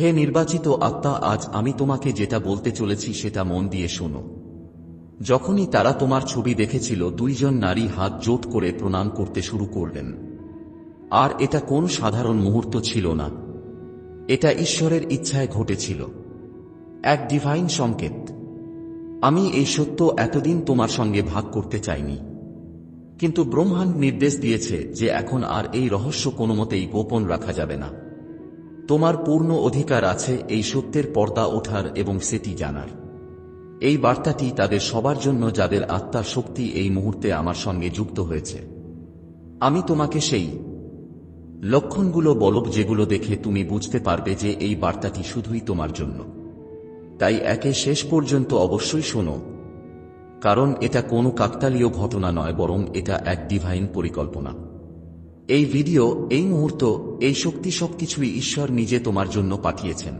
হে নির্বাচিত আত্মা, আজ আমি তোমাকে যেটা বলতে চলেছি সেটা মন দিয়ে শোনো। যখনই তারা তোমার ছবি দেখেছিল, দুইজন নারী হাত জোট করে প্রণাম করতে শুরু করলেন। আর এটা কোন সাধারণ মুহূর্ত ছিল না। এটা ঈশ্বরের ইচ্ছায় ঘটেছিল। এক ডিভাইন সংকেত। আমি এই সত্য এতদিন তোমার সঙ্গে ভাগ করতে চাইনি। কিন্তু ব্রহ্মাণ্ড নির্দেশ দিয়েছে যে এখন আর এই রহস্য কোনোমতেই গোপন রাখা যাবে না। তোমার পূর্ণ অধিকার আছে এই সত্যের পর্দা ওঠার এবং সেটি জানার। এই বার্তাটি তাদের সবার জন্য যাদের আত্মার শক্তি এই মুহূর্তে আমার সঙ্গে যুক্ত হয়েছে। আমি তোমাকে সেই লক্ষণগুলো বলব যেগুলো দেখে তুমি বুঝতে পারবে যে এই বার্তাটি শুধুই তোমার জন্য। তাই একে শেষ পর্যন্ত অবশ্যই শোনো। কারণ এটা কোনো কাকতালীয় ঘটনা নয়, বরং এটা এক ডিভাইন পরিকল্পনা। এই ভিডিও, এই মুহূর্ত, এই শক্তি সবকিছুই ঈশ্বর নিজে তোমার জন্য পাঠিয়েছেন।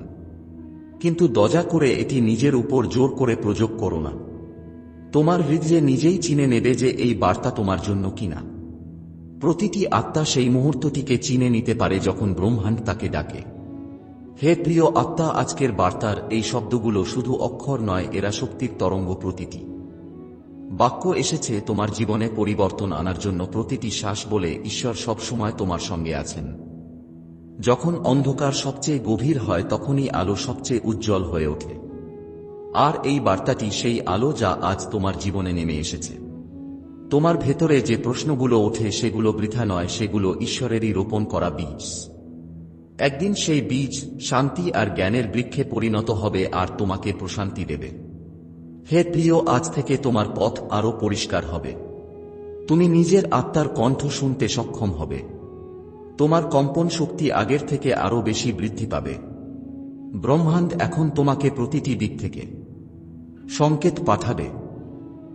কিন্তু দজা করে এটি নিজের উপর জোর করে প্রযোগ করো না। তোমার হৃদয়ে নিজেই চিনে নেবে যে এই বার্তা তোমার জন্য কিনা। প্রতিটি আত্মা সেই মুহূর্তটিকে চিনে নিতে পারে যখন ব্রহ্মাণ্ড তাকে ডাকে। হে প্রিয় আত্মা, আজকের বার্তার এই শব্দগুলো শুধু অক্ষর নয়, এরা শক্তির তরঙ্গ প্রতিটি বাক্য এসেছে, তোমার জীবনে পরিবর্তন আনার জন্য প্রতিটি শ্বাস বলে ঈশ্বর সব সময় তোমার সঙ্গে আছেন। যখন অন্ধকার সবচেয়ে গভীর হয়, তখনই আলো সবচেয়ে উজ্জ্বল হয়ে ওঠে। আর এই বার্তাটি সেই আলো যা আজ তোমার জীবনে নেমে এসেছে। তোমার ভেতরে যে প্রশ্নগুলো ওঠে, সেগুলো বৃথা নয়, সেগুলো ঈশ্বরেরই রোপণ করা বীজ। একদিন সেই বীজ শান্তি আর জ্ঞানের বৃক্ষে পরিণত হবে, আর তোমাকে প্রশান্তি দেবে। হে প্রিয়, আজ থেকে তোমার পথ আরও পরিষ্কার হবে। তুমি নিজের আত্মার কণ্ঠ শুনতে সক্ষম হবে। তোমার কম্পন শক্তি আগের থেকে আরও বেশি বৃদ্ধি পাবে। ব্রহ্মাণ্ড এখন তোমাকে প্রতিটি দিক থেকে সংকেত পাঠাবে।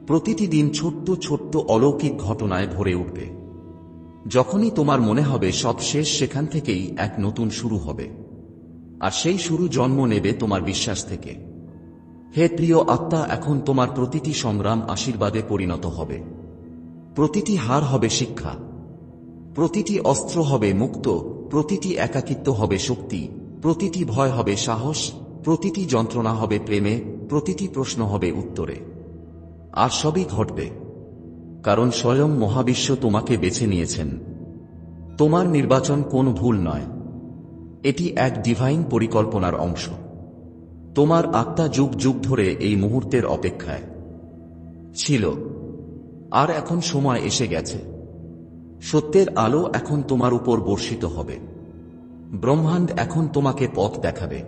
প্রতিটি দিন ছোট্ট ছোট্ট অলৌকিক ঘটনায় ভরে উঠবে। যখনই তোমার মনে হবে সব শেষ, সেখান থেকেই এক নতুন শুরু হবে। আর সেই শুরু জন্ম নেবে তোমার বিশ্বাস থেকে। হে প্রিয় আত্মা, এখন তোমার প্রতিটি সংগ্রাম আশীর্বাদে পরিণত হবে। প্রতিটি হার হবে শিক্ষা। প্রতিটি অস্ত্র হবে মুক্ত। প্রতিটি একাকিত্ব হবে শক্তি। প্রতিটি ভয় হবে সাহস। প্রতিটি যন্ত্রণা হবে প্রেমে। প্রতিটি প্রশ্ন হবে উত্তরে। আর সবই ঘটবে। কারণ স্বয়ং মহাবিশ্ব তোমাকে বেছে নিয়েছেন। তোমার নির্বাচন কোন ভুল নয়। এটি এক ডিভাইন পরিকল্পনার অংশ। তোমার আত্মা যুগ যুগ ধরে এই মুহূর্তের অপেক্ষায়। ছিল। আর এখন সময় এসে গেছে। সত্যের আলো এখন তোমার উপর বর্ষিত হবে। ব্রহ্মাণ্ড এখন তোমাকে পথ দেখাবে।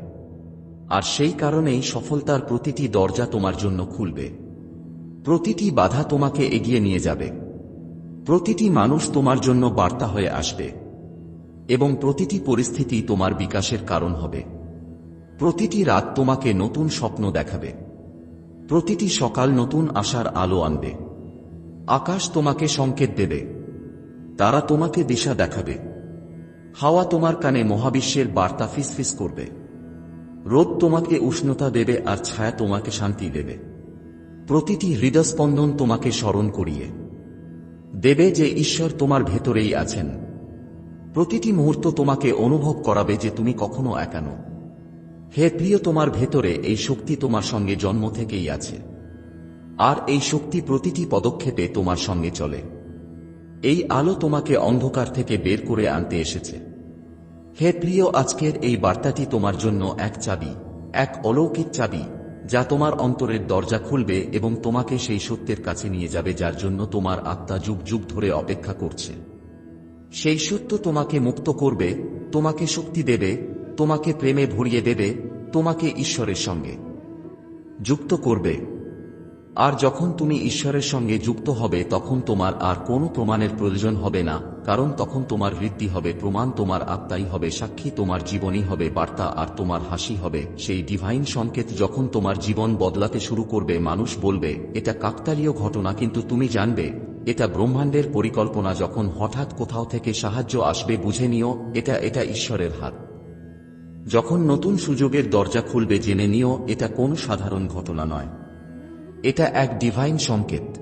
আর সেই কারণেই সফলতার প্রতিটি দরজা তোমার জন্য খুলবে। প্রতিটি বাধা তোমাকে এগিয়ে নিয়ে যাবে। প্রতিটি মানুষ তোমার জন্য বার্তা হয়ে আসবে। এবং প্রতিটি পরিস্থিতি তোমার বিকাশের কারণ হবে। প্রতিটি রাত তোমাকে নতুন স্বপ্ন দেখাবে। প্রতিটি সকাল নতুন আশার আলো আনবে। আকাশ তোমাকে সংকেত দেবে। তারা তোমাকে দিশা দেখাবে। হাওয়া তোমার কানে মহাবিশ্বের বার্তা ফিসফিস করবে। রোদ তোমাকে উষ্ণতা দেবে আর ছায়া তোমাকে শান্তি দেবে। প্রতিটি হৃদস্পন্দন তোমাকে স্মরণ করিয়ে দেবে যে ঈশ্বর তোমার ভেতরেই আছেন। প্রতিটি মুহূর্ত তোমাকে অনুভব করাবে যে তুমি কখনো একানো হে প্রিয় তোমার ভেতরে, এই শক্তি তোমার সঙ্গে জন্ম থেকেই আছে। আর এই শক্তি প্রতিটি পদক্ষেপে তোমার সঙ্গে চলে। এই আলো তোমাকে অন্ধকার থেকে বের করে আনতে এসেছে। হে প্রিয়, আজকের এই বার্তাটি তোমার জন্য এক চাবি, এক অলৌকিক চাবি, যা তোমার অন্তরের দরজা খুলবে এবং তোমাকে সেই সত্যের কাছে নিয়ে যাবে যার জন্য তোমার আত্মা যুগ যুগ ধরে অপেক্ষা করছে। সেই সত্য তোমাকে মুক্ত করবে, তোমাকে শক্তি দেবে তোমাকে প্রেমে ভরিয়ে দেবে তোমাকে ঈশ্বরের সঙ্গে। যুক্ত করবে। আর যখন তুমি ঈশ্বরের সঙ্গে যুক্ত হবে, তখন তোমার আর কোনো প্রমাণের প্রয়োজন হবে না, কারণ তখন তোমার বৃদ্ধি হবে, প্রমাণ তোমার আত্মাই হবে, সাক্ষী তোমার জীবনই হবে, বার্তা আর তোমার হাসি হবে। সেই ডিভাইন সংকেত যখন তোমার জীবন বদলাতে শুরু করবে, মানুষ বলবে, এটা কাকতালীয় ঘটনা, কিন্তু তুমি জানবে, এটা ব্রহ্মাণ্ডের পরিকল্পনা, যখন হঠাৎ কোথাও থেকে সাহায্য আসবে, বুঝে নিও, এটা এটা ঈশ্বরের হাত। যখন নতুন সুযোগের দরজা খুলবে জেনে নিও, এটা কোন সাধারণ ঘটনা নয়। এটা এক ডিভাইন সংকেত।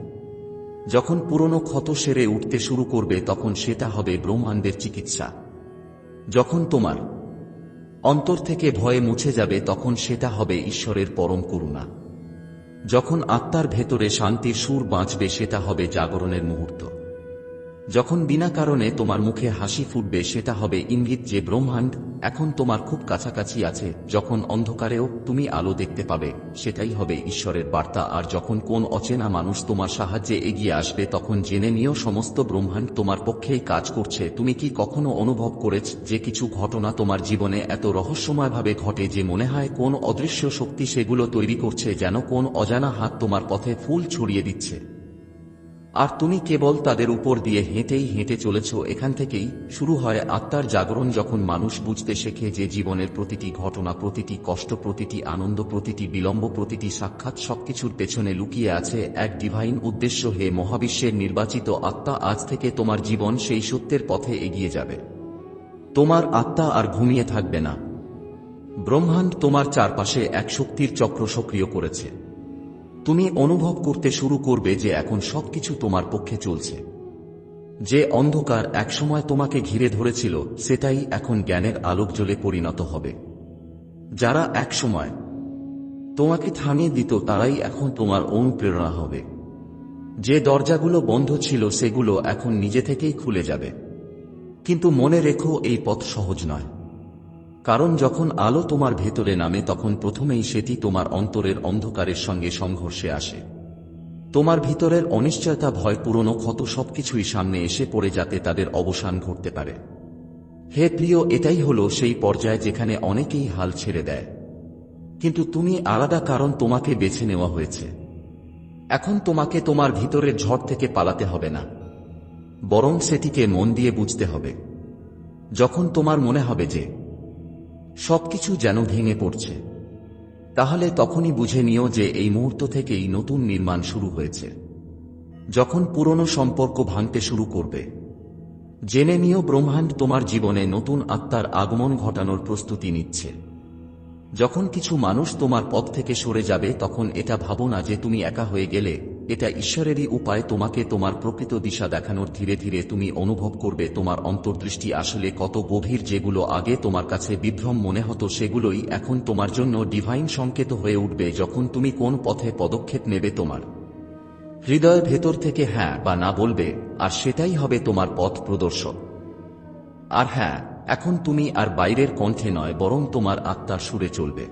যখন পুরনো ক্ষত সেরে উঠতে শুরু করবে, তখন সেটা হবে ব্রহ্মাণ্ডের চিকিৎসা। যখন তোমার অন্তর থেকে ভয়ে মুছে যাবে, তখন সেটা হবে ঈশ্বরের পরম করুণা। যখন আত্মার ভেতরে শান্তির সুর বাঁচবে, সেটা হবে জাগরণের মুহূর্ত। যখন বিনা কারণে তোমার মুখে হাসি ফুটবে সেটা হবে ইঙ্গিত যে ব্রহ্মাণ্ড এখন তোমার খুব কাছাকাছি আছে, যখন অন্ধকারেও তুমি আলো দেখতে পাবে, সেটাই হবে ঈশ্বরের বার্তা। আর যখন কোন অচেনা মানুষ তোমার সাহায্যে এগিয়ে আসবে, তখন জেনে নিয়েও সমস্ত ব্রহ্মাণ্ড তোমার পক্ষেই কাজ করছে। তুমি কি কখনো অনুভব করেছ যে কিছু ঘটনা তোমার জীবনে এত রহস্যময়ভাবে ঘটে যে মনে হয় কোন অদৃশ্য শক্তি সেগুলো তৈরি করছে যেন কোন অজানা হাত তোমার পথে ফুল ছড়িয়ে দিচ্ছে? আর তুমি কেবল তাদের উপর দিয়ে হেঁটেই হেঁটে চলেছ, এখান থেকেই শুরু হয় আত্মার জাগরণ যখন মানুষ বুঝতে শেখে যে জীবনের প্রতিটি ঘটনা, প্রতিটি কষ্ট, প্রতিটি আনন্দ, প্রতিটি বিলম্ব, প্রতিটি সাক্ষাৎ সবকিছুর পেছনে লুকিয়ে আছে এক ডিভাইন উদ্দেশ্য। হে মহাবিশ্বের নির্বাচিত আত্মা, আজ থেকে তোমার জীবন সেই সত্যের পথে এগিয়ে যাবে। তোমার আত্মা আর ঘুমিয়ে থাকবে না। ব্রহ্মাণ্ড তোমার চারপাশে এক শক্তির চক্র সক্রিয় করেছে। তুমি অনুভব করতে শুরু করবে যে এখন সবকিছু তোমার পক্ষে চলছে। যে অন্ধকার একসময় তোমাকে ঘিরে ধরেছিল, সেটাই এখন জ্ঞানের আলোক জ্বলে পরিণত হবে। যারা একসময় তোমাকে থামিয়ে দিত, তারাই এখন তোমার অনুপ্রেরণা হবে। যে দরজাগুলো বন্ধ ছিল, সেগুলো এখন নিজে থেকেই খুলে যাবে। কিন্তু মনে রেখো, এই পথ সহজ নয়। কারণ যখন আলো তোমার ভেতরে নামে, তখন প্রথমেই সেটি তোমার অন্তরের অন্ধকারের সঙ্গে সংঘর্ষে আসে। তোমার ভিতরের অনিশ্চয়তা, ভয়, পুরনো ক্ষত সবকিছুই সামনে এসে পড়ে যাতে তাদের অবসান ঘটতে পারে। হে প্রিয়, এটাই হলো সেই পর্যায় যেখানে অনেকেই হাল ছেড়ে দেয়। কিন্তু তুমি আলাদা কারণ তোমাকে বেছে নেওয়া হয়েছে। এখন তোমাকে তোমার ভিতরের ঝড় থেকে পালাতে হবে না। বরং সেটিকে মন দিয়ে বুঝতে হবে। যখন তোমার মনে হবে যে সবকিছু যেন ভেঙে পড়ছে। তাহলে তখনই বুঝে নিও যে এই মুহূর্ত থেকেই নতুন নির্মাণ শুরু হয়েছে। যখন পুরনো সম্পর্ক ভাঙতে শুরু করবে। জেনে নিও ব্রহ্মাণ্ড তোমার জীবনে নতুন আত্মার আগমন ঘটানোর প্রস্তুতি নিচ্ছে। যখন কিছু মানুষ তোমার পথ থেকে সরে যাবে, তখন এটা ভাবো না যে তুমি একা হয়ে গেলে এটা ঈশ্বরেরই উপায়, তোমাকে তোমার প্রকৃত দিশা দেখানোর ধীরে ধীরে তুমি অনুভব করবে, তোমার অন্তর্দৃষ্টি আসলে কত গভীর যেগুলো আগে তোমার কাছে বিভ্রম মনে হতো, সেগুলোই এখন তোমার জন্য ডিভাইন সংকেত হয়ে উঠবে যখন তুমি কোন পথে পদক্ষেপ নেবে তোমার। হৃদয়ের ভেতর থেকে হ্যাঁ বা না বলবে, আর সেটাই হবে তোমার পথ প্রদর্শক। আর হ্যাঁ এখন তুমি আর বাইরের কণ্ঠে নয়, বরং তোমার আত্মার সুরে চলবে।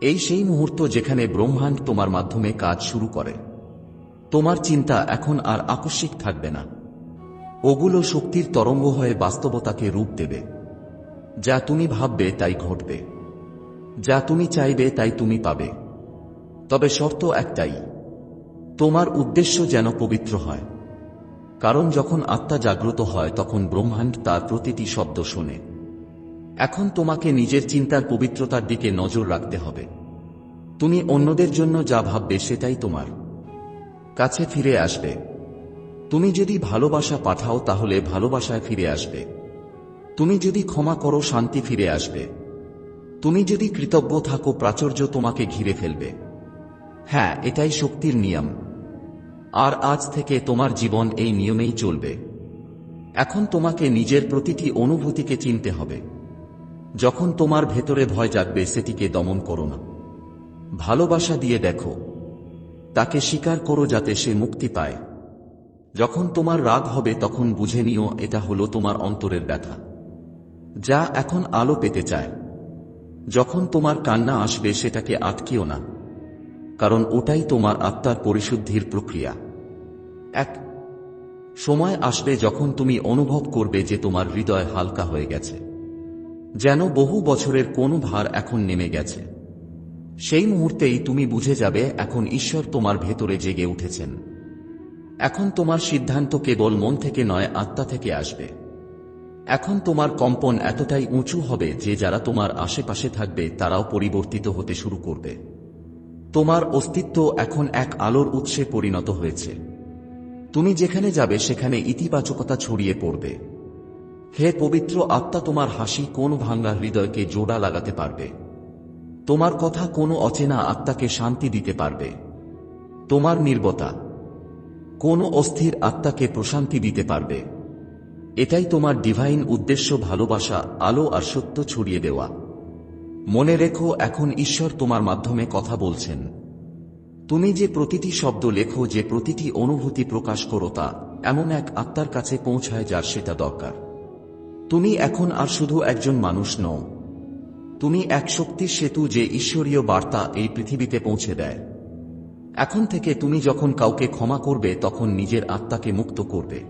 এই সেই মুহূর্ত যেখানে ব্রহ্মাণ্ড তোমার মাধ্যমে কাজ শুরু করে। তোমার চিন্তা এখন আর আকস্মিক থাকবে না। ওগুলো শক্তির তরঙ্গ হয়ে বাস্তবতাকে রূপ দেবে। যা তুমি ভাববে তাই ঘটবে। যা তুমি চাইবে তাই তুমি পাবে। তবে শর্ত একটাই, তোমার উদ্দেশ্য যেন পবিত্র হয়। কারণ যখন আত্মা জাগ্রত হয়, তখন ব্রহ্মাণ্ড তার প্রতিটি শব্দ শোনে। এখন তোমাকে নিজের চিন্তার পবিত্রতার দিকে নজর রাখতে হবে। তুমি অন্যদের জন্য যা ভাববে সেটাই তোমার। কাছে ফিরে আসবে। তুমি যদি ভালোবাসা পাঠাও তাহলে ভালোবাসায় ফিরে আসবে। তুমি যদি ক্ষমা করো, শান্তি ফিরে আসবে। তুমি যদি কৃতজ্ঞ থাকো, প্রাচুর্য তোমাকে ঘিরে ফেলবে। হ্যাঁ এটাই শক্তির নিয়ম। আর আজ থেকে তোমার জীবন এই নিয়মেই চলবে। এখন তোমাকে নিজের প্রতিটি অনুভূতিকে চিনতে হবে। যখন তোমার ভেতরে ভয় জাগবে, সেটিকে দমন করো না। ভালোবাসা দিয়ে দেখো। তাকে স্বীকার করো যাতে সে মুক্তি পায়। যখন তোমার রাগ হবে তখন বুঝে নিও, এটা হলো তোমার অন্তরের ব্যথা। যা এখন আলো পেতে চায়। যখন তোমার কান্না আসবে সেটাকে আটকিও না। কারণ ওটাই তোমার আত্মার পরিশুদ্ধির প্রক্রিয়া। এক, সময় আসবে যখন তুমি অনুভব করবে যে তোমার হৃদয় হালকা হয়ে গেছে। যেন বহু বছরের কোনো ভার এখন নেমে গেছে। সেই মুহূর্তেই তুমি বুঝে যাবে এখন ঈশ্বর তোমার ভেতরে জেগে উঠেছেন। এখন তোমার সিদ্ধান্ত কেবল মন থেকে নয়, আত্মা থেকে আসবে। এখন তোমার কম্পন এতটাই উঁচু হবে যে যারা তোমার আশেপাশে থাকবে, তারাও পরিবর্তিত হতে শুরু করবে। তোমার অস্তিত্ব এখন এক আলোর উৎসে পরিণত হয়েছে। তুমি যেখানে যাবে, সেখানে ইতিবাচকতা ছড়িয়ে পড়বে। হে পবিত্র আত্মা, তোমার হাসি কোন ভাঙ্গা হৃদয়কে জোড়া লাগাতে পারবে? তোমার কথা কোনো অচেনা আত্মাকে শান্তি দিতে পারবে। তোমার নির্বতা, কোনো অস্থির আত্মাকে প্রশান্তি দিতে পারবে। এটাই তোমার ডিভাইন উদ্দেশ্য ভালোবাসা, আলো আর সত্য ছড়িয়ে দেওয়া। মনে রেখো, এখন ঈশ্বর তোমার মাধ্যমে কথা বলছেন। তুমি যে প্রতিটি শব্দ লেখো, যে প্রতিটি অনুভূতি প্রকাশ করো তা এমন এক আত্মার কাছে পৌঁছায় যার সেটা দরকার। তুমি এখন আর শুধু একজন মানুষ নও তুমি এক শক্তির সেতু যে ঈশ্বরীয় বার্তা এই পৃথিবীতে পৌঁছে দেয়। এখন থেকে তুমি যখন কাউকে ক্ষমা করবে, তখন নিজের আত্মাকে মুক্ত করবে।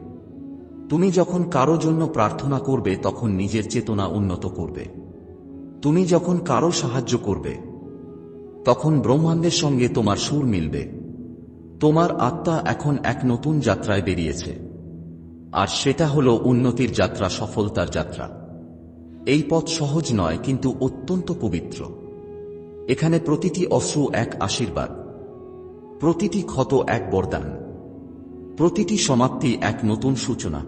তুমি যখন কারও জন্য প্রার্থনা করবে, তখন নিজের চেতনা উন্নত করবে। তুমি যখন কারও সাহায্য করবে, তখন ব্রহ্মাণ্ডের সঙ্গে তোমার সুর মিলবে। তোমার আত্মা এখন এক নতুন যাত্রায় বেরিয়েছে। আর সেটা হল উন্নতির যাত্রা, সফলতার যাত্রা। এই পথ সহজ নয়, কিন্তু অত্যন্ত পবিত্র। এখানে প্রতিটি অশ্রু এক আশীর্বাদ, প্রতিটি ক্ষত এক বরদান, প্রতিটি সমাপ্তি এক নতুন সূচনা।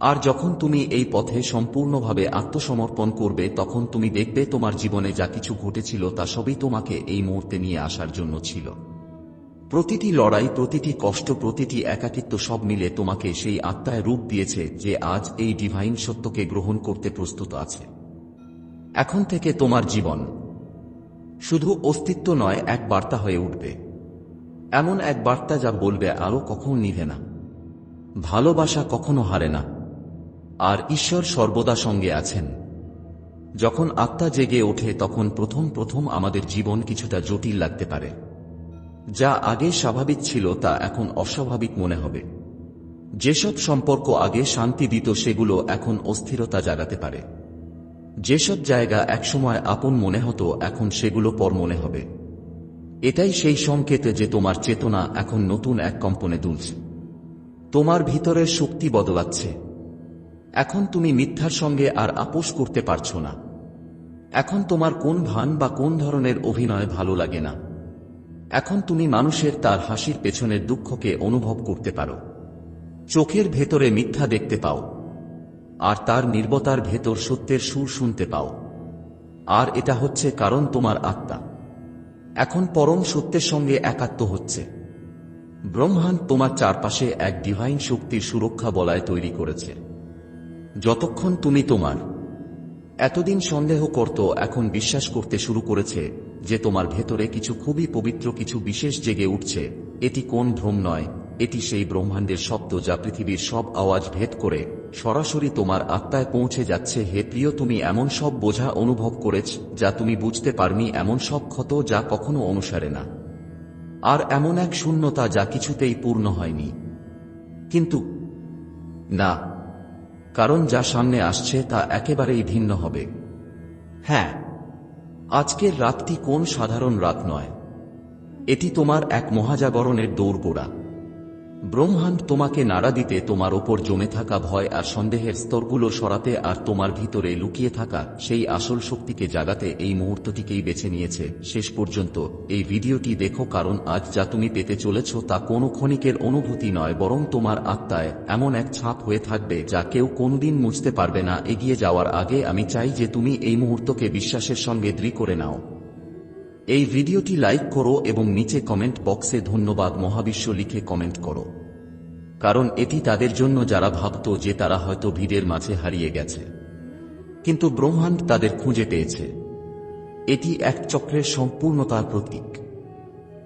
আর যখন তুমি এই পথে সম্পূর্ণভাবে আত্মসমর্পণ করবে, তখন তুমি দেখবে তোমার জীবনে যা কিছু ঘটেছিল তা সবই তোমাকে এই মুহূর্তে নিয়ে আসার জন্য ছিল। প্রতিটি লড়াই, প্রতিটি কষ্ট, প্রতিটি একাকিত্ব সব মিলে তোমাকে সেই আত্মায় রূপ দিয়েছে যে আজ এই ডিভাইন সত্যকে গ্রহণ করতে প্রস্তুত আছে। এখন থেকে তোমার জীবন শুধু অস্তিত্ব নয়, এক বার্তা হয়ে উঠবে। এমন এক বার্তা যা বলবে আরও কখনো নিভে না। ভালোবাসা কখনো হারে না। আর ঈশ্বর সর্বদা সঙ্গে আছেন। যখন আত্মা জেগে ওঠে, তখন প্রথম প্রথম আমাদের জীবন কিছুটা জটিল লাগতে পারে। যা আগে স্বাভাবিক ছিল তা এখন অস্বাভাবিক মনে হবে। যেসব সম্পর্ক আগে শান্তি দিত, সেগুলো এখন অস্থিরতা জাগাতে পারে। যেসব জায়গা একসময় আপন মনে হতো, এখন সেগুলো পর মনে হবে। এটাই সেই সংকেত যে তোমার চেতনা এখন নতুন এক কম্পনে দুলছে তোমার ভিতরের শক্তি বদলাচ্ছে। এখন তুমি মিথ্যার সঙ্গে আর আপোষ করতে পারছ না। এখন তোমার কোন ভান বা কোন ধরনের অভিনয় ভালো লাগে না। এখন তুমি মানুষের তার হাসির পেছনের দুঃখকে অনুভব করতে পারো। চোখের ভেতরে মিথ্যা দেখতে পাও। আর তার নির্বতার ভেতর সত্যের সুর শুনতে পাও। আর এটা হচ্ছে কারণ তোমার আত্মা। এখন পরম সত্যের সঙ্গে একাত্ম হচ্ছে। ব্রহ্মাণ্ড তোমার চারপাশে এক ডিভাইন শক্তির সুরক্ষা বলায় তৈরি করেছে। যতক্ষণ তুমি তোমার, এতদিন সন্দেহ করত এখন বিশ্বাস করতে শুরু করেছে যে তোমার ভেতরে কিছু খুবই পবিত্র, কিছু বিশেষ জেগে উঠছে। এটি কোন ভ্রম নয়, এটি সেই ব্রহ্মাণ্ডের শব্দ যা পৃথিবীর সব আওয়াজ ভেদ করে। সরাসরি তোমার আত্মায় পৌঁছে যাচ্ছে। হে প্রিয়, তুমি এমন সব বোঝা অনুভব করেছ, যা তুমি বুঝতে পারনি, এমন সব ক্ষত যা কখনো অনুসারে না। আর এমন এক শূন্যতা যা কিছুতেই পূর্ণ হয়নি। কিন্তু, না, কারণ যা সামনে আসছে তা একেবারেই ভিন্ন হবে। হ্যাঁ আজকের রাতটি কোন সাধারণ রাত নয়? এটি তোমার এক মহাজাগরণের দৌড়গোড়া। ব্রহ্মাণ্ড তোমাকে নাড়া দিতে তোমার ওপর জমে থাকা ভয় আর সন্দেহের স্তরগুলো সরাতে আর তোমার ভিতরে লুকিয়ে থাকা সেই আসল শক্তিকে জাগাতে এই মুহূর্তটিকেই বেছে নিয়েছে। শেষ পর্যন্ত এই ভিডিওটি দেখো কারণ আজ যা তুমি পেতে চলেছ তা কোনো ক্ষণিকের অনুভূতি নয়, বরং তোমার আত্মায় এমন এক ছাপ হয়ে থাকবে যা কেউ কোনদিন মুছতে পারবে না। এগিয়ে যাওয়ার আগে আমি চাই যে তুমি এই মুহূর্তকে বিশ্বাসের সঙ্গে দৃঢ় করে নাও। এই ভিডিওটি লাইক করো এবং নিচে কমেন্ট বক্সে ধন্যবাদ মহাবিশ্ব লিখে কমেন্ট করো। কারণ এটি তাদের জন্য যারা ভাবত যে তারা হয়তো ভিড়ের মাঝে হারিয়ে গেছে। কিন্তু ব্রহ্মাণ্ড তাদের খুঁজে পেয়েছে। এটি এক চক্রের সম্পূর্ণতার প্রতীক।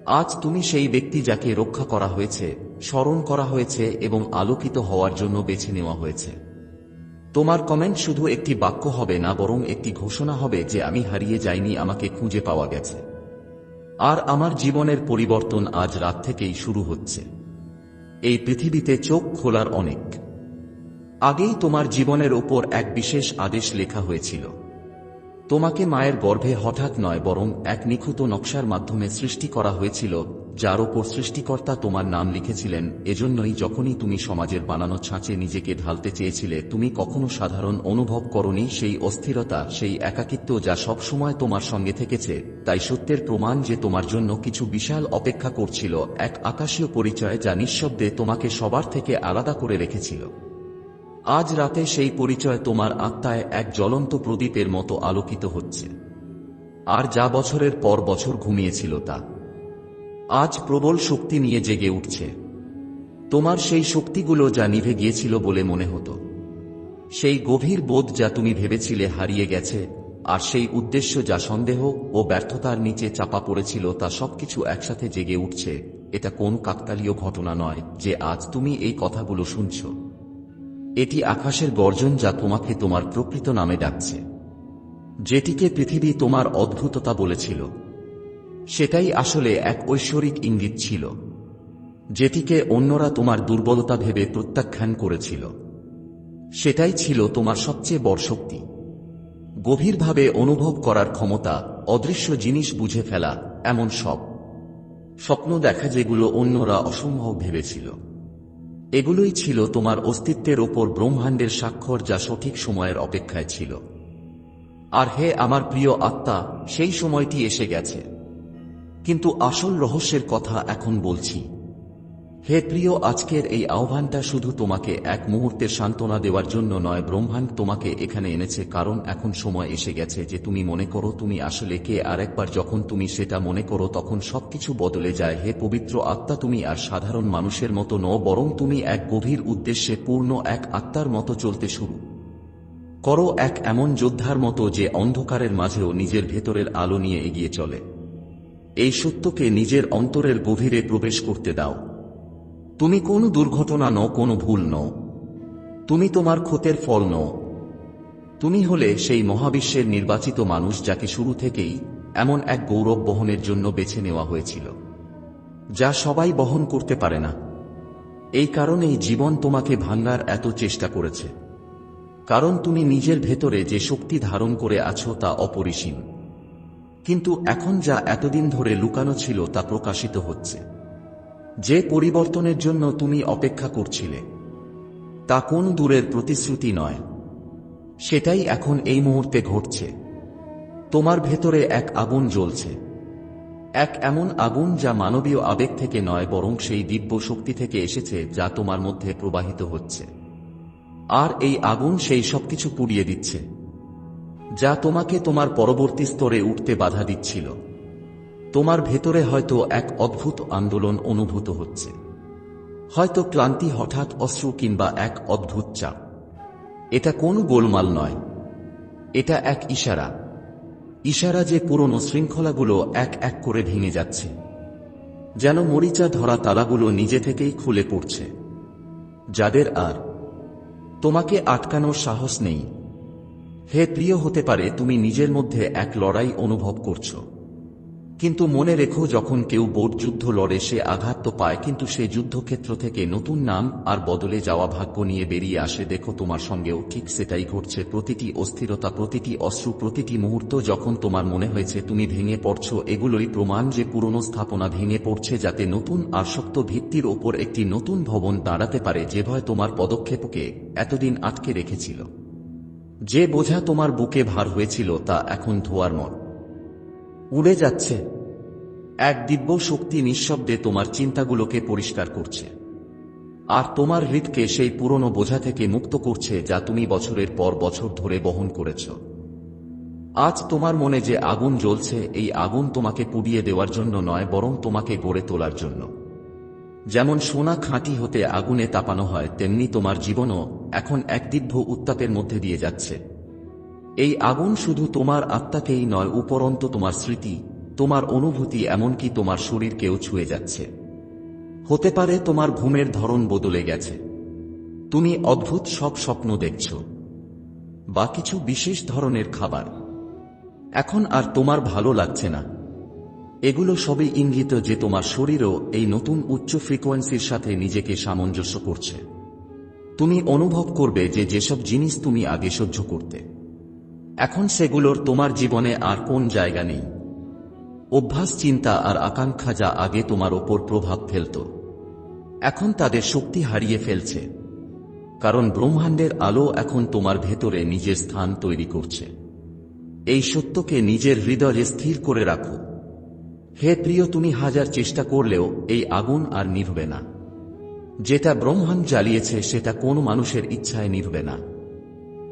আজ তুমি সেই ব্যক্তি যাকে রক্ষা করা হয়েছে, স্মরণ করা হয়েছে এবং আলোকিত হওয়ার জন্য বেছে নেওয়া হয়েছে। তোমার কমেন্ট শুধু একটি বাক্য হবে না, বরং একটি ঘোষণা হবে যে আমি হারিয়ে যাইনি, আমাকে খুঁজে পাওয়া গেছে। আর আমার জীবনের পরিবর্তন আজ রাত থেকেই শুরু হচ্ছে। এই পৃথিবীতে চোখ খোলার অনেক। আগেই তোমার জীবনের ওপর এক বিশেষ আদেশ লেখা হয়েছিল। তোমাকে মায়ের গর্ভে হঠাৎ নয়, বরং এক নিখুঁত নকশার মাধ্যমে সৃষ্টি করা হয়েছিল যার ওপর সৃষ্টিকর্তা তোমার নাম লিখেছিলেন, এজন্যই যখনই তুমি সমাজের বানানো ছাঁচে নিজেকে ঢালতে চেয়েছিলে, তুমি কখনো সাধারণ অনুভব করনি সেই অস্থিরতা, সেই একাকিত্ব যা সবসময় তোমার সঙ্গে থেকেছে। তাই সত্যের প্রমাণ যে তোমার জন্য কিছু বিশাল অপেক্ষা করছিল, এক আকাশীয় পরিচয় যা নিঃশব্দে তোমাকে সবার থেকে আলাদা করে রেখেছিল। আজ রাতে সেই পরিচয় তোমার আত্মায় এক জ্বলন্ত প্রদীপের মতো আলোকিত হচ্ছে। আর যা বছরের পর বছর ঘুমিয়েছিল তা। আজ প্রবল শক্তি নিয়ে জেগে উঠছে। তোমার সেই শক্তিগুলো যা নিভে গিয়েছিল বলে মনে হতো। সেই গভীর বোধ যা তুমি ভেবেছিলে হারিয়ে গেছে, আর সেই উদ্দেশ্য যা সন্দেহ ও ব্যর্থতার নিচে চাপা পড়েছিল তা সবকিছু একসাথে জেগে উঠছে, এটা কোন কাকতালীয় ঘটনা নয় যে আজ তুমি এই কথাগুলো শুনছ। এটি আকাশের গর্জন যা তোমাকে তোমার প্রকৃত নামে ডাকছে। যেটিকে পৃথিবী তোমার অদ্ভুততা বলেছিল। সেটাই আসলে এক ঐশ্বরিক ইঙ্গিত ছিল, যেটিকে অন্যরা তোমার দুর্বলতা ভেবে প্রত্যাখ্যান করেছিল। সেটাই ছিল তোমার সবচেয়ে বড় শক্তি। গভীরভাবে অনুভব করার ক্ষমতা, অদৃশ্য জিনিস বুঝে ফেলা, এমন সব। স্বপ্ন দেখা যেগুলো অন্যরা অসম্ভব ভেবেছিল। এগুলোই ছিল তোমার অস্তিত্বের ওপর ব্রহ্মাণ্ডের স্বাক্ষর যা সঠিক সময়ের অপেক্ষায় ছিল। আর হে আমার প্রিয় আত্মা, সেই সময়টি এসে গেছে। কিন্তু আসল রহস্যের কথা এখন বলছি। হে প্রিয়, আজকের এই আহ্বানটা শুধু তোমাকে এক মুহূর্তের সান্ত্বনা দেওয়ার জন্য নয়, ব্রহ্মাণ্ড তোমাকে এখানে এনেছে, কারণ এখন সময় এসে গেছে যে তুমি মনে করো তুমি আসলে কে, আর একবার যখন তুমি সেটা মনে করো তখন সবকিছু বদলে যায়। হে পবিত্র আত্মা, তুমি আর সাধারণ মানুষের মতো নও, বরং তুমি এক গভীর উদ্দেশ্যে পূর্ণ এক আত্মার মতো চলতে শুরু করো, এক এমন যোদ্ধার মতো যে অন্ধকারের মাঝেও নিজের ভেতরের আলো নিয়ে এগিয়ে চলে। এই সত্যকে নিজের অন্তরের গভীরে প্রবেশ করতে দাও। তুমি কোনো দুর্ঘটনা নও, কোনো ভুল নও। তুমি তোমার ক্ষতের ফল নও। তুমি হলে সেই মহাবিশ্বের নির্বাচিত মানুষ যাকে শুরু থেকেই এমন এক গৌরব বহনের জন্য বেছে নেওয়া হয়েছিল, যা সবাই বহন করতে পারে না। এই কারণেই জীবন তোমাকে ভাঙ্গার এত চেষ্টা করেছে, কারণ তুমি নিজের ভেতরে যে শক্তি ধারণ করে আছো তা অপরিসীম। কিন্তু এখন যা এতদিন ধরে লুকানো ছিল তা প্রকাশিত হচ্ছে। যে পরিবর্তনের জন্য তুমি অপেক্ষা করছিলে, তা কোন দূরের প্রতিশ্রুতি নয়। সেটাই এখন এই মুহূর্তে ঘটছে। তোমার ভেতরে এক আগুন জ্বলছে। এক এমন আগুন যা মানবীয় আবেগ থেকে নয়, বরং সেই দিব্য শক্তি থেকে এসেছে যা তোমার মধ্যে প্রবাহিত হচ্ছে। আর এই আগুন সেই সবকিছু পুড়িয়ে দিচ্ছে। যা তোমাকে তোমার পরবর্তী স্তরে উঠতে বাধা দিচ্ছিল। তোমার ভেতরে হয়তো এক অদ্ভুত আন্দোলন অনুভূত হচ্ছে। হয়তো ক্লান্তি হঠাৎ অশ্রু কিংবা এক অদ্ভুত চাপ। এটা কোন গোলমাল নয়। এটা এক ইশারা। ইশারা যে পুরনো শৃঙ্খলাগুলো এক এক করে ভেঙে যাচ্ছে। যেন মরিচা ধরা তালাগুলো নিজে থেকেই খুলে পড়ছে। যাদের আর তোমাকে আটকানোর সাহস নেই। হে প্রিয় হতে পারে তুমি নিজের মধ্যে এক লড়াই অনুভব করছ। কিন্তু মনে রেখো যখন কেউ বোট যুদ্ধ লড়ে, সে আঘাত তো পায়, কিন্তু সে যুদ্ধক্ষেত্র থেকে নতুন নাম আর বদলে যাওয়া ভাগ্য নিয়ে বেরিয়ে আসে। দেখো তোমার সঙ্গেও ঠিক সেটাই ঘটছে। প্রতিটি অস্থিরতা, প্রতিটি অশ্রু, প্রতিটি মুহূর্ত যখন তোমার মনে হয়েছে, তুমি ভেঙে পড়ছ, এগুলোই প্রমাণ যে পুরনো স্থাপনা ভেঙে পড়ছে যাতে নতুন আর শক্ত ভিত্তির ওপর একটি নতুন ভবন দাঁড়াতে পারে, যে ভয় তোমার পদক্ষেপকে এতদিন আটকে রেখেছিল। যে বোঝা তোমার বুকে ভার হয়েছিল তা এখন ধোয়ার মত উড়ে যাচ্ছে। এক দিব্য শক্তি নিঃশব্দে তোমার চিন্তাগুলোকে পরিষ্কার করছে। আর তোমার হৃদকে সেই পুরনো বোঝা থেকে মুক্ত করছে যা তুমি বছরের পর বছর ধরে বহন করেছ। আজ তোমার মনে যে আগুন জ্বলছে, এই আগুন তোমাকে পুড়িয়ে দেওয়ার জন্য নয়, বরং তোমাকে গড়ে তোলার জন্য। যেমন সোনা খাঁটি হতে আগুনে তাপানো হয়, তেমনি তোমার জীবনও এখন এক দিব্য উত্তাপের মধ্যে দিয়ে যাচ্ছে। এই আগুন শুধু তোমার আত্মাকেই নয়, উপরন্ত তোমার স্মৃতি, তোমার অনুভূতি, এমনকি তোমার শরীরকেও ছুঁয়ে যাচ্ছে। হতে পারে তোমার ঘুমের ধরন বদলে গেছে। তুমি অদ্ভুত সব স্বপ্ন দেখছ। বা কিছু বিশেষ ধরনের খাবার। এখন আর তোমার ভালো লাগছে না। এগুলো সবই ইঙ্গিত যে তোমার শরীরও এই নতুন উচ্চ ফ্রিকোয়েন্সির সাথে নিজেকে সামঞ্জস্য করছে। তুমি অনুভব করবে যে যেসব জিনিস তুমি আগে সহ্য করতে। এখন সেগুলোর তোমার জীবনে আর কোন জায়গা নেই। অভ্যাস, চিন্তা আর আকাঙ্ক্ষা যা আগে তোমার ওপর প্রভাব ফেলত, এখন তাদের শক্তি হারিয়ে ফেলছে, কারণ ব্রহ্মাণ্ডের আলো এখন তোমার ভেতরে নিজের স্থান তৈরি করছে। এই সত্যকে নিজের হৃদয়ে স্থির করে রাখো। হে প্রিয়, তুমি হাজার চেষ্টা করলেও এই আগুন আর নিভবে না। যেটা ব্রহ্মাণ্ড জ্বালিয়েছে, সেটা কোন মানুষের ইচ্ছায় নিভবে না।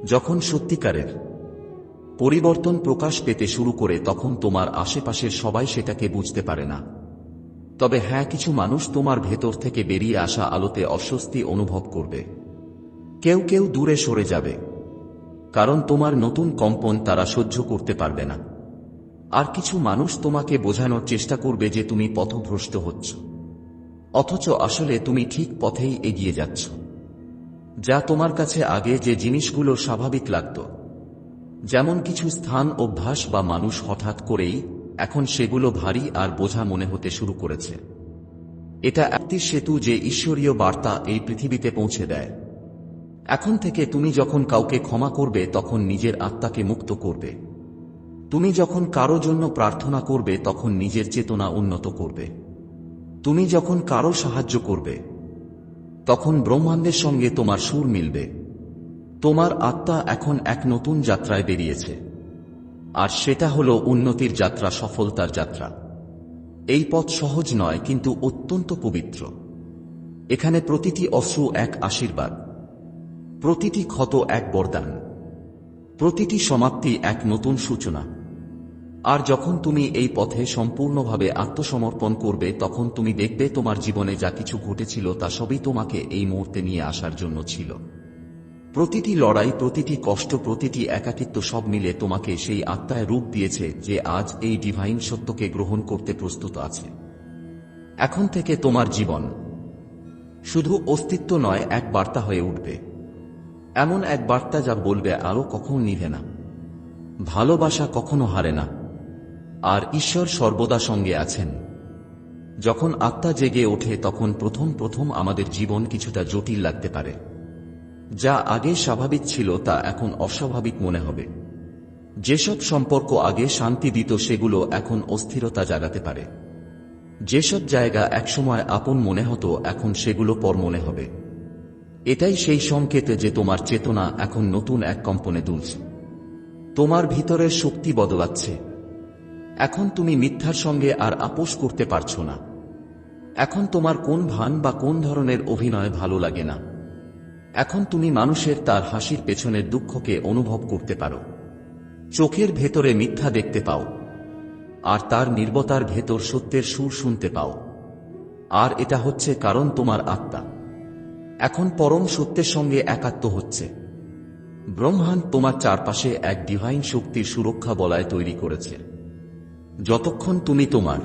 যখন সত্যিকারের পরিবর্তন প্রকাশ পেতে শুরু করে, তখন তোমার আশেপাশের সবাই সেটাকে বুঝতে পারে না। তবে হ্যাঁ কিছু মানুষ তোমার ভেতর থেকে বেরিয়ে আসা আলোতে অস্বস্তি অনুভব করবে। কেউ কেউ দূরে সরে যাবে, কারণ তোমার নতুন কম্পন তারা সহ্য করতে পারবে না। আর কিছু মানুষ তোমাকে বোঝানোর চেষ্টা করবে যে তুমি পথভ্রষ্ট হচ্ছ। অথচ আসলে তুমি ঠিক পথেই এগিয়ে যাচ্ছ। যা তোমার কাছে আগে যে জিনিসগুলো স্বাভাবিক লাগত। যেমন কিছু স্থান, অভ্যাস বা মানুষ হঠাৎ করেই এখন সেগুলো ভারী আর বোঝা মনে হতে শুরু করেছে। এটা একটি সেতু যে ঈশ্বরীয় বার্তা এই পৃথিবীতে পৌঁছে দেয়। এখন থেকে তুমি যখন কাউকে ক্ষমা করবে, তখন নিজের আত্মাকে মুক্ত করবে। তুমি যখন কারও জন্য প্রার্থনা করবে, তখন নিজের চেতনা উন্নত করবে। তুমি যখন কারও সাহায্য করবে, তখন ব্রহ্মাণ্ডের সঙ্গে তোমার সুর মিলবে। তোমার আত্মা এখন এক নতুন যাত্রায় বেরিয়েছে। আর সেটা হল উন্নতির যাত্রা, সফলতার যাত্রা। এই পথ সহজ নয়, কিন্তু অত্যন্ত পবিত্র। এখানে প্রতিটি অশ্রু এক আশীর্বাদ। প্রতিটি ক্ষত এক বরদান। প্রতিটি সমাপ্তি এক নতুন সূচনা। আর যখন তুমি এই পথে সম্পূর্ণভাবে আত্মসমর্পণ করবে, তখন তুমি দেখবে তোমার জীবনে যা কিছু ঘটেছিল তা সবই তোমাকে এই মুহূর্তে নিয়ে আসার জন্য ছিল। প্রতিটি লড়াই, প্রতিটি কষ্ট, প্রতিটি একাকিত্ব সব মিলে তোমাকে সেই আত্মায় রূপ দিয়েছে যে আজ এই ডিভাইন সত্যকে গ্রহণ করতে প্রস্তুত আছে। এখন থেকে তোমার জীবন শুধু অস্তিত্ব নয়, এক বার্তা হয়ে উঠবে। এমন এক বার্তা যা বলবে আরও কখনো নিভে না। ভালোবাসা কখনো হারে না। আর ঈশ্বর সর্বদা সঙ্গে আছেন। যখন আত্মা জেগে ওঠে, তখন প্রথম প্রথম আমাদের জীবন কিছুটা জটিল লাগতে পারে। যা আগে স্বাভাবিক ছিল, তা এখন অস্বাভাবিক মনে হবে। যেসব সম্পর্ক আগে শান্তি দিত, সেগুলো এখন অস্থিরতা জাগাতে পারে। যেসব জায়গা একসময় আপন মনে হতো, এখন সেগুলো পর মনে হবে। এটাই সেই সংকেত যে তোমার চেতনা এখন নতুন এক কম্পনে দুলছে। তোমার ভিতরের শক্তি বদলাচ্ছে। এখন তুমি মিথ্যার সঙ্গে আর আপোষ করতে পারছ না। এখন তোমার কোন ভান বা কোন ধরনের অভিনয় ভালো লাগে না। এখন তুমি মানুষের তার হাসির পেছনের দুঃখকে অনুভব করতে পারো। চোখের ভেতরে মিথ্যা দেখতে পাও। আর তার নির্বতার ভেতর সত্যের সুর শুনতে পাও। আর এটা হচ্ছে কারণ তোমার আত্মা। এখন পরম সত্যের সঙ্গে একাত্ম হচ্ছে। ব্রহ্মাণ্ড তোমার চারপাশে এক ডিভাইন শক্তির সুরক্ষা বলায় তৈরি করেছে। যতক্ষণ তুমি তোমার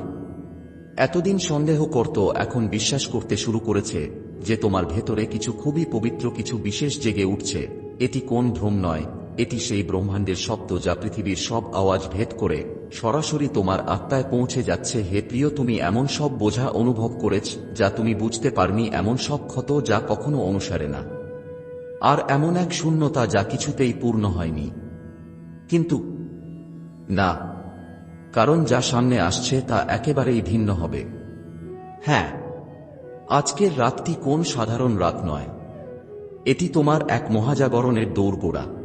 এতদিন সন্দেহ করত, এখন বিশ্বাস করতে শুরু করেছে যে তোমার ভেতরে কিছু খুবই পবিত্র, কিছু বিশেষ জেগে উঠছে। এটি কোন ভ্রম নয়, এটি সেই ব্রহ্মাণ্ডের শব্দ যা পৃথিবীর সব আওয়াজ ভেদ করে সরাসরি তোমার আত্মায় পৌঁছে যাচ্ছে। হে প্রিয়, তুমি এমন সব বোঝা অনুভব করেছ যা তুমি বুঝতে পারনি, এমন সব ক্ষত যা কখনো অনুসারে না। আর এমন এক শূন্যতা যা কিছুতেই পূর্ণ হয়নি। কিন্তু না কারণ যা সামনে আসছে তা একেবারেই ভিন্ন হবে। হ্যাঁ আজকের রাতটি কোন সাধারণ রাত নয়? এটি তোমার এক মহাজাগরণের দৌড়গোড়া।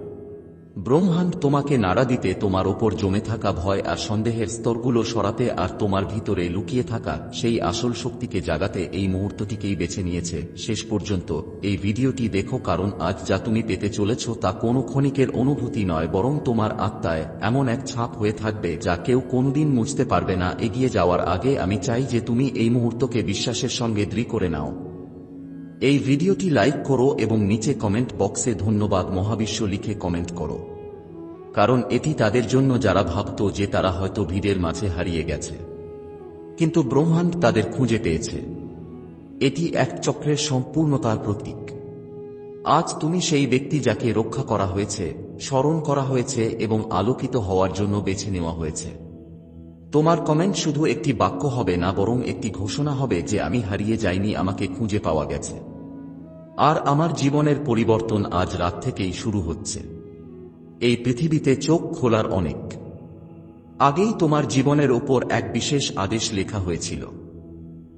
ব্রহ্মাণ্ড তোমাকে নাড়া দিতে তোমার ওপর জমে থাকা ভয় আর সন্দেহের স্তরগুলো সরাতে আর তোমার ভিতরে লুকিয়ে থাকা সেই আসল শক্তিকে জাগাতে এই মুহূর্তটিকেই বেছে নিয়েছে। শেষ পর্যন্ত এই ভিডিওটি দেখো কারণ আজ যা তুমি পেতে চলেছ তা কোনো ক্ষণিকের অনুভূতি নয়, বরং তোমার আত্মায় এমন এক ছাপ হয়ে থাকবে যা কেউ কোনোদিন মুছতে পারবে না। এগিয়ে যাওয়ার আগে আমি চাই যে তুমি এই মুহূর্তকে বিশ্বাসের সঙ্গে দৃঢ় করে নাও। এই ভিডিওটি লাইক করো এবং নিচে কমেন্ট বক্সে ধন্যবাদ মহাবিশ্ব লিখে কমেন্ট করো। কারণ এটি তাদের জন্য যারা ভাবত যে তারা হয়তো ভিড়ের মাঝে হারিয়ে গেছে। কিন্তু ব্রহ্মাণ্ড তাদের খুঁজে পেয়েছে। এটি এক চক্রের সম্পূর্ণতার প্রতীক। আজ তুমি সেই ব্যক্তি যাকে রক্ষা করা হয়েছে, স্মরণ করা হয়েছে এবং আলোকিত হওয়ার জন্য বেছে নেওয়া হয়েছে। তোমার কমেন্ট শুধু একটি বাক্য হবে না, বরং একটি ঘোষণা হবে যে আমি হারিয়ে যাইনি, আমাকে খুঁজে পাওয়া গেছে। আর আমার জীবনের পরিবর্তন আজ রাত থেকেই শুরু হচ্ছে। এই পৃথিবীতে চোখ খোলার অনেক। আগেই তোমার জীবনের ওপর এক বিশেষ আদেশ লেখা হয়েছিল।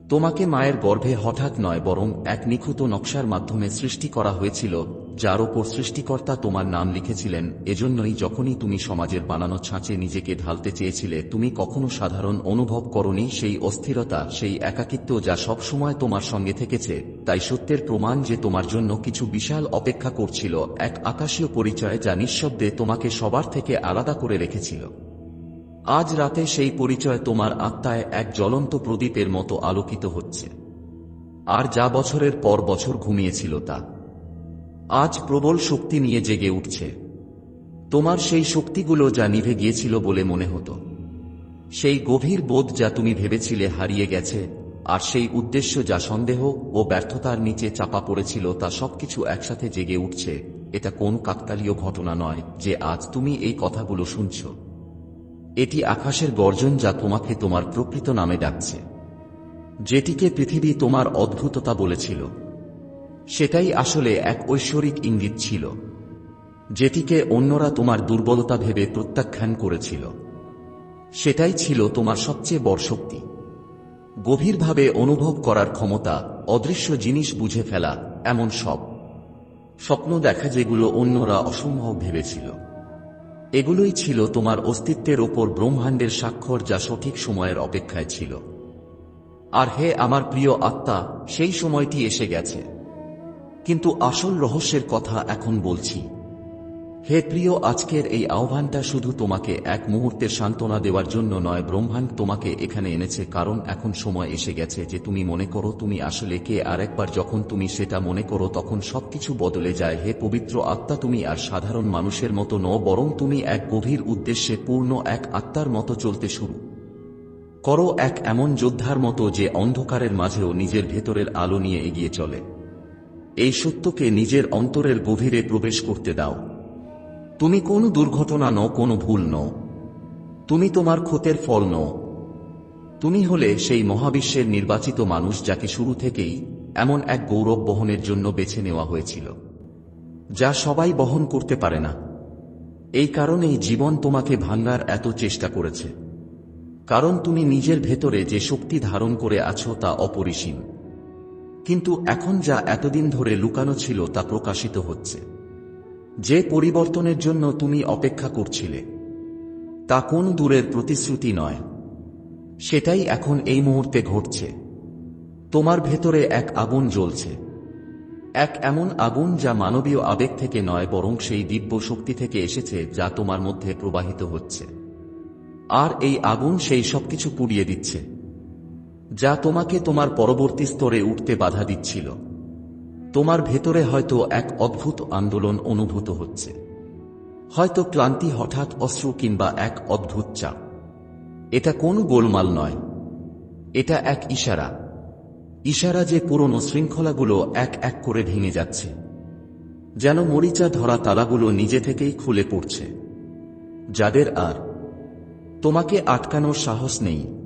তোমাকে মায়ের গর্ভে হঠাৎ নয়, বরং এক নিখুঁত নকশার মাধ্যমে সৃষ্টি করা হয়েছিল যার ওপর সৃষ্টিকর্তা তোমার নাম লিখেছিলেন, এজন্যই যখনই তুমি সমাজের বানানো ছাঁচে নিজেকে ঢালতে চেয়েছিলে, তুমি কখনো সাধারণ অনুভব করনি সেই অস্থিরতা, সেই একাকিত্ব যা সবসময় তোমার সঙ্গে থেকেছে। তাই সত্যের প্রমাণ যে তোমার জন্য কিছু বিশাল অপেক্ষা করছিল, এক আকাশীয় পরিচয় যা নিঃশব্দে তোমাকে সবার থেকে আলাদা করে রেখেছিল। আজ রাতে সেই পরিচয় তোমার আত্মায় এক জ্বলন্ত প্রদীপের মতো আলোকিত হচ্ছে। আর যা বছরের পর বছর ঘুমিয়েছিল তা। আজ প্রবল শক্তি নিয়ে জেগে উঠছে। তোমার সেই শক্তিগুলো যা নিভে গিয়েছিল বলে মনে হতো। সেই গভীর বোধ যা তুমি ভেবেছিলে হারিয়ে গেছে, আর সেই উদ্দেশ্য যা সন্দেহ ও ব্যর্থতার নিচে চাপা পড়েছিল তা সবকিছু একসাথে জেগে উঠছে, এটা কোন কাকতালীয় ঘটনা নয় যে আজ তুমি এই কথাগুলো শুনছ। এটি আকাশের গর্জন যা তোমাকে তোমার প্রকৃত নামে ডাকছে। যেটিকে পৃথিবী তোমার অদ্ভুততা বলেছিল। সেটাই আসলে এক ঐশ্বরিক ইঙ্গিত ছিল, যেটিকে অন্যরা তোমার দুর্বলতা ভেবে প্রত্যাখ্যান করেছিল। সেটাই ছিল তোমার সবচেয়ে বড় শক্তি। গভীরভাবে অনুভব করার ক্ষমতা, অদৃশ্য জিনিস বুঝে ফেলা, এমন সব। স্বপ্ন দেখা যেগুলো অন্যরা অসম্ভব ভেবেছিল। এগুলোই ছিল তোমার অস্তিত্বের ওপর ব্রহ্মাণ্ডের স্বাক্ষর যা সঠিক সময়ের অপেক্ষায় ছিল। আর হে আমার প্রিয় আত্মা, সেই সময়টি এসে গেছে। কিন্তু আসল রহস্যের কথা এখন বলছি। হে প্রিয়, আজকের এই আহ্বানটা শুধু তোমাকে এক মুহূর্তের সান্ত্বনা দেওয়ার জন্য নয়, ব্রহ্মাণ্ড তোমাকে এখানে এনেছে, কারণ এখন সময় এসে গেছে যে তুমি মনে করো তুমি আসলে কে, আর একবার যখন তুমি সেটা মনে করো তখন সবকিছু বদলে যায়। হে পবিত্র আত্মা, তুমি আর সাধারণ মানুষের মতো ন বরং তুমি এক গভীর উদ্দেশ্যে পূর্ণ এক আত্মার মতো চলতে শুরু করো, এক এমন যোদ্ধার মতো যে অন্ধকারের মাঝেও নিজের ভেতরের আলো নিয়ে এগিয়ে চলে। এই সত্যকে নিজের অন্তরের গভীরে প্রবেশ করতে দাও। তুমি কোনো দুর্ঘটনা নও, কোনো ভুল নও। তুমি তোমার ক্ষতের ফল নও। তুমি হলে সেই মহাবিশ্বের নির্বাচিত মানুষ যাকে শুরু থেকেই এমন এক গৌরব বহনের জন্য বেছে নেওয়া হয়েছিল, যা সবাই বহন করতে পারে না। এই কারণেই জীবন তোমাকে ভাঙ্গার এত চেষ্টা করেছে। কারণ তুমি নিজের ভেতরে যে শক্তি ধারণ করে আছো তা অপরিসীম। কিন্তু এখন যা এতদিন ধরে লুকানো ছিল তা প্রকাশিত হচ্ছে। যে পরিবর্তনের জন্য তুমি অপেক্ষা করছিলে, তা কোন দূরের প্রতিশ্রুতি নয়। সেটাই এখন এই মুহূর্তে ঘটছে। তোমার ভেতরে এক আগুন জ্বলছে। এক এমন আগুন যা মানবীয় আবেগ থেকে নয়, বরং সেই দিব্য শক্তি থেকে এসেছে যা তোমার মধ্যে প্রবাহিত হচ্ছে। আর এই আগুন সেই সবকিছু পুড়িয়ে দিচ্ছে। যা তোমাকে তোমার পরবর্তী স্তরে উঠতে বাধা দিচ্ছিল। তোমার ভেতরে হয়তো এক অদ্ভুত আন্দোলন অনুভূত হচ্ছে। হয়তো ক্লান্তি হঠাৎ অশ্রু কিংবা এক অদ্ভুত চাপ। এটা কোন গোলমাল নয়। এটা এক ইশারা। ইশারা যে পুরনো শৃঙ্খলাগুলো এক এক করে ভেঙে যাচ্ছে। যেন মরিচা ধরা তালাগুলো নিজে থেকেই খুলে পড়ছে। যাদের আর তোমাকে আটকানোর সাহস নেই।